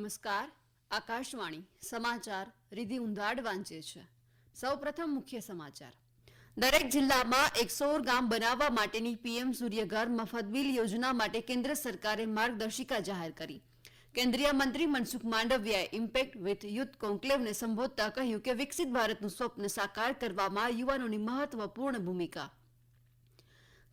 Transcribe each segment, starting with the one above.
નમસ્કાર. આકાશવાણી સમાચાર રિધિ ઉંધાડ વાંચે છે. સૌપ્રથમ મુખ્ય સમાચાર. દરેક જિલ્લામાં એક ગામ બનાવવા માટેની પીએમ સૂર્યઘર મફત બિલ યોજના માટે કેન્દ્ર સરકારે માર્ગદર્શિકા જાહેર કરી. કેન્દ્રીય મંત્રી મનસુખ માંડવિયાએ ઇમ્પેક્ટ વિથ યુથ કોન્ક્લેવને સંબોધતા કહ્યું કે વિકસિત ભારતનું સ્વપ્ન સાકાર કરવામાં યુવાનોની મહત્વપૂર્ણ ભૂમિકા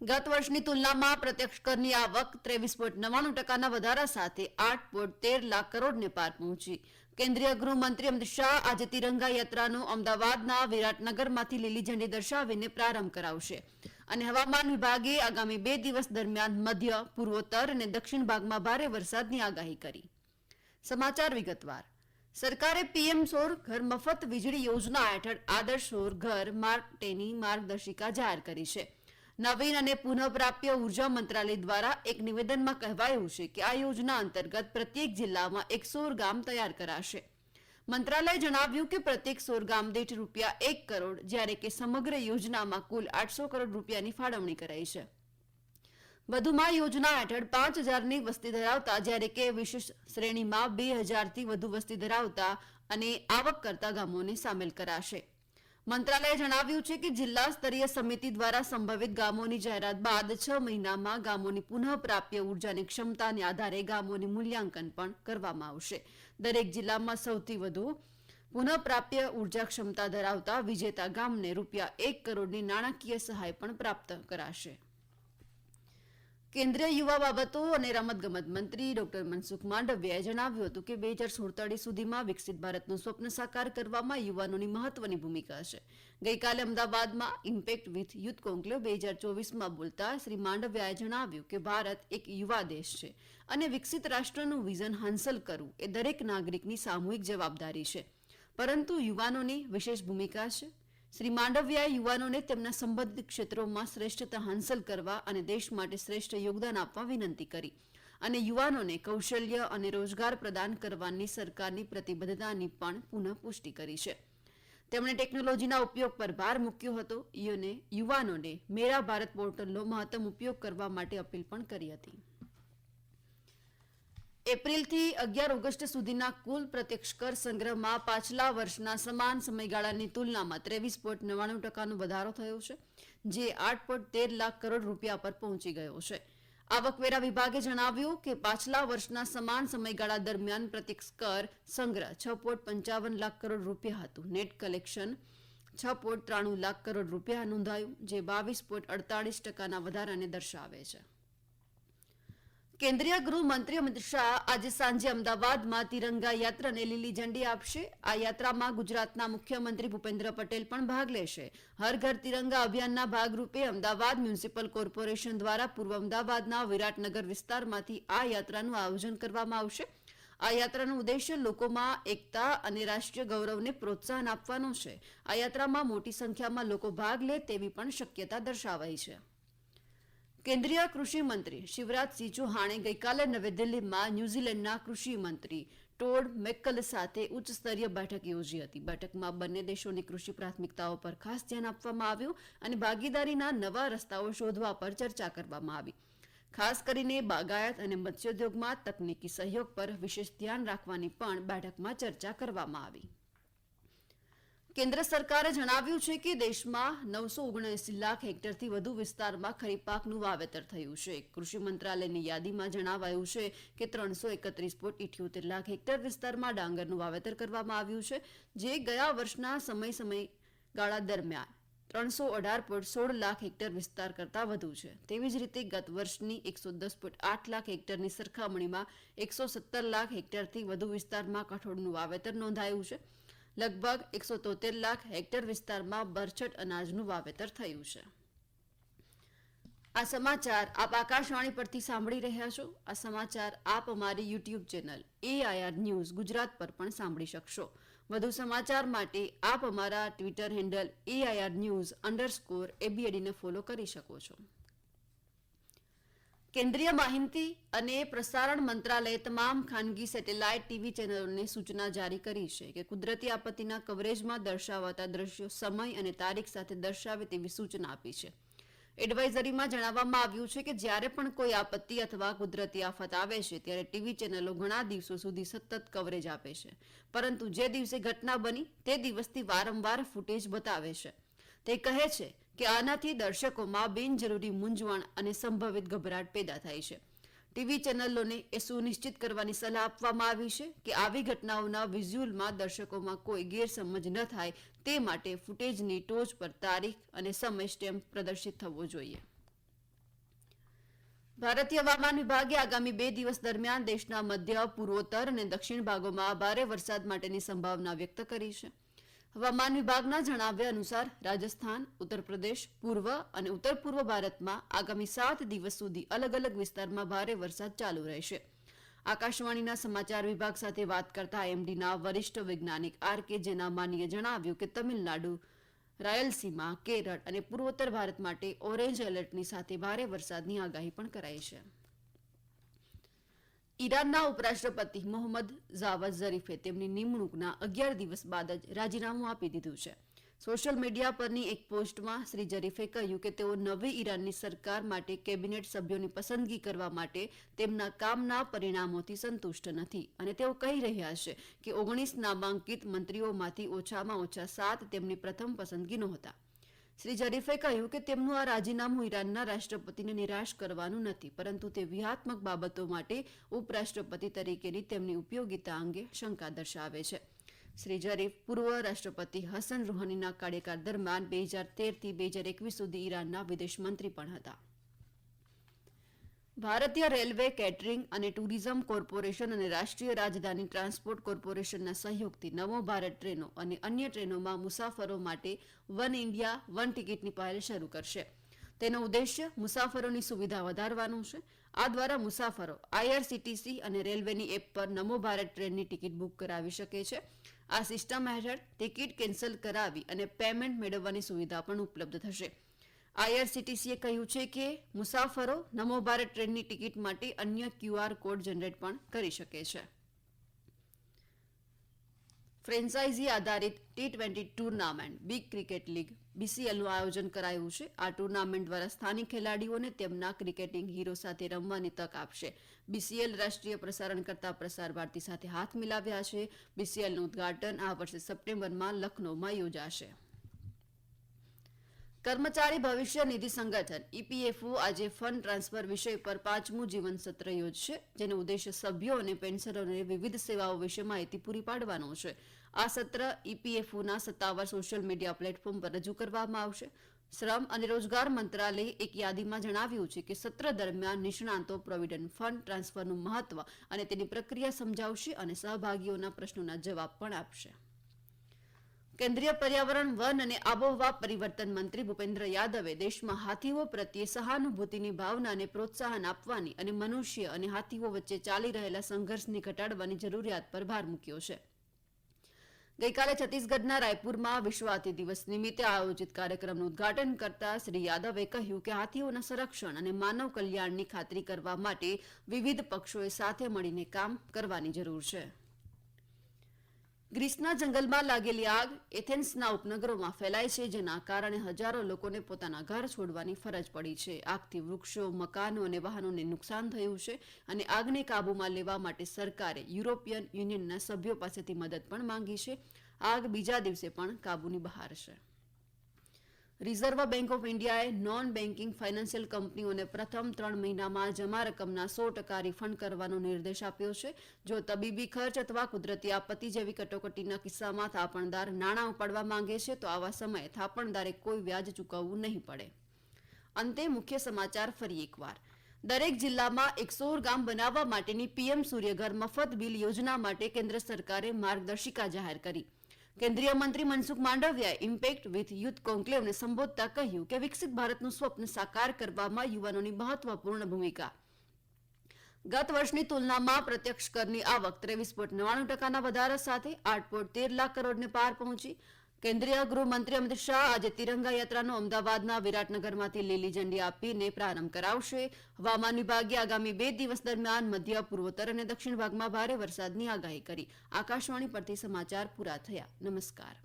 ગત વર્ષની તુલનામાં પ્રત્યક્ષ કરની આવક ત્રેવીસ પોઈન્ટ નવ્વાણું ટકાના વધારા સાથે આઠ પોઈન્ટ તેર લાખ કરોડને પાર પહોંચી. કેન્દ્રીય ગૃહમંત્રી અમિત શાહ આજે તિરંગા યાત્રાનો અમદાવાદના વિરાટનગરમાંથી લીલી ઝંડી દર્શાવીને પ્રારંભ કરાવશે. અને હવામાન વિભાગે આગામી બે દિવસ દરમિયાન મધ્ય, પૂર્વોત્તર અને દક્ષિણ ભાગમાં ભારે વરસાદની આગાહી કરી. સમાચાર વિગતવાર. સરકારે પીએમ સૌર ઘર મફત વીજળી યોજના હેઠળ આદર્શ સૌર ઘર માટેની માર્ગદર્શિકા જાહેર કરી છે. નવીન અને પુનઃપ્રાપ્ય ઊર્જા મંત્રાલય દ્વારા એક નિવેદનમાં કહેવાયું છે કે આ યોજના અંતર્ગત પ્રત્યેક જિલ્લામાં એક સોર ગામ તૈયાર કરાશે. મંત્રાલયે જણાવ્યું કે પ્રત્યેક સોર ગામ દીઠ રૂપિયા એક કરોડ, જ્યારે કે સમગ્ર યોજનામાં કુલ આઠસો કરોડ રૂપિયાની ફાળવણી કરાઈ છે. વધુમાં યોજના હેઠળ પાંચ હજારની વસ્તી ધરાવતા, જ્યારે કે વિશેષ શ્રેણીમાં બે હજારથી વધુ વસ્તી ધરાવતા અને આવક કરતા ગામોને સામેલ કરાશે. મંત્રાલયે જણાવ્યું છે કે જિલ્લા સ્તરીય સમિતિ દ્વારા સંભવિત ગામોની જાહેરાત બાદ છ મહિનામાં ગામોની પુનઃપ્રાપ્ય ઉર્જાની ક્ષમતાને આધારે ગામોની મૂલ્યાંકન પણ કરવામાં આવશે. દરેક જિલ્લામાં સૌથી વધુ પુનઃપ્રાપ્ય ઊર્જા ક્ષમતા ધરાવતા વિજેતા ગામને રૂપિયા એક કરોડની નાણાકીય સહાય પણ પ્રાપ્ત કરાશે. કેન્દ્રીય યુવા બાબતો અને રમતગમત મંત્રી ડોક્ટર મનસુખ માંડવિયાએ જણાવ્યું હતું કે બે હજાર સુડતાળીસ સુધીમાં વિકસિત ભારતનું સ્વપ્ન સાકાર કરવામાં યુવાનોની મહત્વની ભૂમિકા છે. ગઈકાલે અમદાવાદમાં ઇમ્પેક્ટ વિથ યુથ કોન્કલેવ બે હજાર ચોવીસમાં બોલતા શ્રી માંડવિયાએ જણાવ્યું કે ભારત એક યુવા દેશ છે અને વિકસિત રાષ્ટ્રનું વિઝન હાંસલ કરવું એ દરેક નાગરિકની સામૂહિક જવાબદારી છે. પરંતુ યુવાનોની વિશેષ ભૂમિકા છે? શ્રી માંડવિયાએ યુવાનોને તેમના સંબંધિત ક્ષેત્રોમાં શ્રેષ્ઠતા હાંસલ કરવા અને દેશ માટે શ્રેષ્ઠ યોગદાન આપવા વિનંતી કરી અને યુવાનોને કૌશલ્ય અને રોજગાર પ્રદાન કરવાની સરકારની પ્રતિબદ્ધતાની પણ પુનઃ પુષ્ટિ કરી છે. તેમણે ટેકનોલોજીના ઉપયોગ પર ભાર મૂક્યો હતો યુવાનોને મેરા ભારત પોર્ટલનો મહત્તમ ઉપયોગ કરવા માટે અપીલ પણ કરી હતી. એપ્રિલથી અગિયાર ઓગસ્ટ સુધીના કુલ પ્રત્યક્ષ કર સંગ્રહમાં પાછલા વર્ષના સમાન સમયગાળાની તુલનામાં ત્રેવીસ પોઈન્ટ નવ્વાણું ટકાનો વધારો થયો છે, જે આઠ પોઈન્ટ તેર લાખ કરોડ રૂપિયા પર પહોંચી ગયો છે. આવકવેરા વિભાગે જણાવ્યું કે પાછલા વર્ષના સમાન સમયગાળા દરમિયાન પ્રત્યક્ષ કર સંગ્રહ છ પોઈન્ટ પંચાવન લાખ કરોડ રૂપિયા હતું. નેટ કલેક્શન છ પોઈન્ટ ત્રાણું લાખ કરોડ રૂપિયા નોંધાયું, જે બાવીસ પોઈન્ટ અડતાળીસ ટકાના વધારાને દર્શાવે છે. કેન્દ્રીય ગૃહમંત્રી અમિત શાહ આજે સાંજે અમદાવાદમાં તિરંગા યાત્રાને લીલી ઝંડી આપશે. આ યાત્રામાં ગુજરાતના મુખ્યમંત્રી ભૂપેન્દ્ર પટેલ પણ ભાગ લેશે. હર ઘર તિરંગા અભિયાનના ભાગરૂપે અમદાવાદ મ્યુનિસિપલ કોર્પોરેશન દ્વારા પૂર્વ અમદાવાદના વિરાટનગર વિસ્તારમાંથી આ યાત્રાનું આયોજન કરવામાં આવશે. આ યાત્રાનો ઉદ્દેશ્ય લોકોમાં એકતા અને રાષ્ટ્રીય ગૌરવને પ્રોત્સાહન આપવાનો છે. આ યાત્રામાં મોટી સંખ્યામાં લોકો ભાગ લે તેવી પણ શક્યતા દર્શાવાઈ છે. કેન્દ્રીય કૃષિ મંત્રી શિવરાજસિંહ ચૌહાણે ગઈકાલે નવી દિલ્હીમાં ન્યૂઝીલેન્ડના કૃષિ મંત્રી ટોડ મેક્કલ સાથે ઉચ્ચ સ્તરીય બેઠક યોજી હતી. બેઠકમાં બંને દેશોની કૃષિ પ્રાથમિકતાઓ પર ખાસ ધ્યાન આપવામાં આવ્યું અને ભાગીદારીના નવા રસ્તાઓ શોધવા પર ચર્ચા કરવામાં આવી. ખાસ કરીને બાગાયત અને મત્સ્યોદ્યોગમાં તકનીકી સહયોગ પર વિશેષ ધ્યાન રાખવાની પણ બેઠકમાં ચર્ચા કરવામાં આવી. કેન્દ્ર સરકારે જણાવ્યું છે કે દેશમાં નવસો ઓગણએસી લાખ હેક્ટરથી વધુ વિસ્તારમાં ખરીફ પાકનું વાવેતર થયું છે. કૃષિ મંત્રાલયની યાદીમાં જણાવાયું છે કે ત્રણસો એકત્રીસ પોઈન્ટ ઇઠ્યોતેર લાખ હેક્ટર વિસ્તારમાં ડાંગરનું વાવેતર કરવામાં આવ્યું છે, જે ગયા વર્ષના સમય સમયગાળા દરમિયાન ત્રણસો અઢાર પોઈન્ટ સોળ લાખ હેક્ટર વિસ્તાર કરતાં વધુ છે. તેવી જ રીતે ગત વર્ષની એકસો દસ પોઈન્ટ આઠ લાખ હેક્ટરની સરખામણીમાં એકસો સત્તર લાખ હેક્ટરથી વધુ વિસ્તારમાં કઠોળનું વાવેતર નોંધાયું છે. લગભગ એકસો તોતેર લાખ હેક્ટર વિસ્તારમાં બરછટ અનાજનું વાવેતર થયું છે. આ સમાચાર આપ આકાશવાણી પરથી સાંભળી રહ્યા છો. આ સમાચાર આપ અમારી YouTube channel AIR News Gujarat પર પણ સાંભળી શકશો. વધુ સમાચાર માટે આપ અમારા Twitter handle AIR News underscore એબીએડીને follow કરી શકો છો. કેન્દ્રીય માહિતી અને પ્રસારણ મંત્રાલયે તમામ ખાનગી સેટેલાઇટ ટીવી ચેનલોને સૂચના જારી કરી છે કે કુદરતી આપત્તિના કવરેજમાં દર્શાવાતા દ્રશ્યો સમય અને તારીખ સાથે દર્શાવે તેવી સૂચના આપી છે. એડવાઇઝરીમાં જણાવવામાં આવ્યું છે કે જ્યારે પણ કોઈ આપત્તિ અથવા કુદરતી આફત આવે છે, ત્યારે ટીવી ચેનલો ઘણા દિવસો સુધી સતત કવરેજ આપે છે. પરંતુ જે દિવસે ઘટના બની, તે દિવસથી વારંવાર ફૂટેજ બતાવે છે. તે કહે છે કે આનાથી દર્શકોમાં બિનજરૂરી મૂંઝવણ અને સંભવિત ગભરાટ પેદા થાય છે. ટીવી ચેનલોને એ સુનિશ્ચિત કરવાની સલાહ આપવામાં આવી છે કે આવી ઘટનાઓના વિઝ્યુઅલમાં દર્શકોમાં કોઈ ગેરસમજ ન થાય તે માટે ફૂટેજની ટોચ પર તારીખ અને સમય સ્ટેમ્પ પ્રદર્શિત થવો જોઈએ. ભારતીય હવામાન વિભાગે આગામી બે દિવસ દરમિયાન દેશના મધ્ય, પૂર્વોત્તર અને દક્ષિણ ભાગોમાં ભારે વરસાદ માટેની સંભાવના વ્યક્ત કરી છે. હવામાન વિભાગના જણાવ્યા અનુસાર રાજસ્થાન ઉત્તર પ્રદેશ પૂર્વ અને ઉત્તર પૂર્વ ભારતમાં આગામી સાત દિવસ સુધી અલગ અલગ વિસ્તારમાં ભારે વરસાદ ચાલુ રહેશે. આકાશવાણીના સમાચાર વિભાગ સાથે વાત કરતા એમડીના વરિષ્ઠ વૈજ્ઞાનિક આર કે જેનામાનીએ જણાવ્યું કે તમિલનાડુ, રાયલસીમા, કેરળ અને પૂર્વોત્તર ભારત માટે ઓરેન્જ એલર્ટની સાથે ભારે વરસાદની આગાહી પણ કરાઈ છે. ઈરાનના ઉપરાષ્ટ્રપતિ મોહમ્મદ જાવદ ઝરીફે તેમની નિમણૂકના અગિયાર દિવસ બાદ જ રાજીનામું આપી દીધું છે. સોશિયલ મીડિયા પરની એક પોસ્ટમાં શ્રી ઝરીફે કહ્યું કે તેઓ નવી ઈરાનની સરકાર માટે કેબિનેટ સભ્યોની પસંદગી કરવા માટે તેમના કામના પરિણામોથી સંતુષ્ટ નથી અને તેઓ કહી રહ્યા છે કે ઓગણીસ નામાંકિત મંત્રીઓમાંથી ઓછામાં ઓછા સાત તેમની પ્રથમ પસંદગી નહોતા. શ્રી જરીફે કહ્યું કે તેમનું આ રાજીનામું ઈરાનના રાષ્ટ્રપતિને નિરાશ કરવાનું નથી, પરંતુ તે વ્યૂહાત્મક બાબતો માટે ઉપરાષ્ટ્રપતિ તરીકેની તેમની ઉપયોગિતા અંગે શંકા દર્શાવે છે. શ્રી જરીફ પૂર્વ રાષ્ટ્રપતિ હસન રૂહાનીના કાર્યકાળ દરમિયાન બે હજાર તેરથી બે હજાર એકવીસ સુધી ઈરાનના વિદેશ મંત્રી પણ હતા. ભારતીય રેલવે કેટરિંગ અને ટુરિઝમ કોર્પોરેશન અને રાષ્ટ્રીય રાજધાની ટ્રાન્સપોર્ટ કોર્પોરેશનના સહયોગથી નવો ભારત ટ્રેનો અને અન્ય ટ્રેનોમાં મુસાફરો માટે વન ઇન્ડિયા વન ટિકિટની પહેલ શરૂ કરશે. તેનો ઉદ્દેશ્ય મુસાફરોની સુવિધા વધારવાનો છે. આ દ્વારા મુસાફરો આઈઆરસીટીસી અને રેલવેની એપ પર નમો ભારત ટ્રેનની ટિકિટ બુક કરાવી શકે છે. આ સિસ્ટમ હેઠળ ટિકિટ કેન્સલ કરાવી અને પેમેન્ટ મેળવવાની સુવિધા પણ ઉપલબ્ધ થશે. આઈઆરસીટીસીએ કહ્યું છે કે મુસાફરો નમો ભારત ટ્રેનની ટિકિટ માટે અન્ય ક્યુઆર કોડ જનરેટ પણ કરી શકે છે. ફ્રેન્ચાઇઝી આધારિત T twenty tournament, big cricket league બીસીએલનું આયોજન કરાયું છે. આ ટુર્નામેન્ટ દ્વારા સ્થાનિક ખેલાડીઓને તેમના ક્રિકેટિંગ હીરો સાથે રમવાની તક આપશે. બીસીએલ રાષ્ટ્રીય પ્રસારણ કરતા પ્રસાર ભારતી સાથે હાથ મિલાવ્યા છે. બીસીએલનું ઉદઘાટન આ વર્ષે સપ્ટેમ્બરમાં લખનૌમાં યોજાશે. કર્મચારી ભવિષ્ય નિધિ સંગઠન, ઈપીએફઓ, આજે ફંડ ટ્રાન્સફર વિષય પર પાંચમું જીવન સત્ર યોજશે, જેનો ઉદ્દેશ્ય સભ્યો અને પેન્શનરોને વિવિધ સેવાઓ વિશે માહિતી પૂરી પાડવાનો છે. આ સત્ર ઈપીએફઓના સત્તાવાર સોશિયલ મીડિયા પ્લેટફોર્મ પર રજૂ કરવામાં આવશે. શ્રમ અને રોજગાર મંત્રાલયે એક યાદીમાં જણાવ્યું છે કે સત્ર દરમિયાન નિષ્ણાંતો પ્રોવિડન્ટ ફંડ ટ્રાન્સફરનું મહત્વ અને તેની પ્રક્રિયા સમજાવશે અને સહભાગીઓના પ્રશ્નોના જવાબ પણ આપશે. કેન્દ્રીય પર્યાવરણ, વન અને આબોહવા પરિવર્તન મંત્રી ભૂપેન્દ્ર યાદવે દેશમાં હાથીઓ પ્રત્યે સહાનુભૂતિની ભાવનાને પ્રોત્સાહન આપવાની અને મનુષ્ય અને હાથીઓ વચ્ચે ચાલી રહેલા સંઘર્ષને ઘટાડવાની જરૂરિયાત પર ભાર મૂક્યો છે. ગઈકાલે છત્તીસગઢના રાયપુરમાં વિશ્વ હાથી દિવસ નિમિત્તે આયોજિત કાર્યક્રમનું ઉદઘાટન કરતા શ્રી યાદવે કહ્યું કે હાથીઓના સંરક્ષણ અને માનવ કલ્યાણની ખાતરી કરવા માટે વિવિધ પક્ષોએ સાથે મળીને કામ કરવાની જરૂર છે. ગ્રીસના જંગલમાં લાગેલી આગ એથેન્સના ઉપનગરોમાં ફેલાય છે, જેના કારણે હજારો લોકોને પોતાના ઘર છોડવાની ફરજ પડી છે. આગથી વૃક્ષો, મકાનો અને વાહનોને નુકસાન થયું છે અને આગને કાબૂમાં લેવા માટે સરકારે યુરોપિયન યુનિયનના સભ્યો પાસેથી મદદ પણ માંગી છે. આગ બીજા દિવસે પણ કાબૂની બહાર છે. રિઝર્વ બેંક ઓફ ઇન્ડિયાએ નોન બેન્કિંગ ફાઇનાન્શિયલ કંપનીઓને પ્રથમ ત્રણ મહિનામાં જમા રકમના સો ટકા રિફંડ કરવાનો નિર્દેશ આપ્યો છે. જો તબીબી ખર્ચ અથવા કુદરતી આપત્તિ જેવી કટોકટીના કિસ્સામાં થાપણદાર નાણાં ઉપાડવા માંગે છે, તો આવા સમયે થાપણદારે કોઈ વ્યાજ ચૂકવવું નહીં પડે. અંતે મુખ્ય સમાચાર ફરી એકવાર. દરેક જિલ્લામાં એકસોર ગામ બનાવવા માટેની પીએમ સૂર્યઘર મફત બિલ યોજના માટે કેન્દ્ર સરકારે માર્ગદર્શિકા જાહેર કરી. કેન્દ્રીય મંત્રી મનસુખ માંડવિયાએ ઇમ્પેક્ટ વિથ યુથ કોન્ક્લેવને સંબોધતા કહ્યું કે વિકસિત ભારતનું સ્વપ્ન સાકાર કરવામાં યુવાનોની મહત્વપૂર્ણ ભૂમિકા. ગત વર્ષની તુલનામાં પ્રત્યક્ષ કરની આવક ત્રેવીસ પોઈન્ટ નવ્વાણું ટકાના વધારા સાથે આઠ પોઈન્ટ તેર લાખ કરોડને પાર પહોંચી કેન્દ્રીય ગૃહમંત્રી અમિત શાહ આજે તિરંગા યાત્રાનો અમદાવાદના વિરાટનગરમાંથી લીલી ઝંડી આપીને પ્રારંભ કરાવશે. હવામાન વિભાગે આગામી બે દિવસ દરમિયાન મધ્ય, પૂર્વોત્તર અને દક્ષિણ ભાગમાં ભારે વરસાદની આગાહી કરી. આકાશવાણી પરથી સમાચાર પૂરા થયા. નમસ્કાર.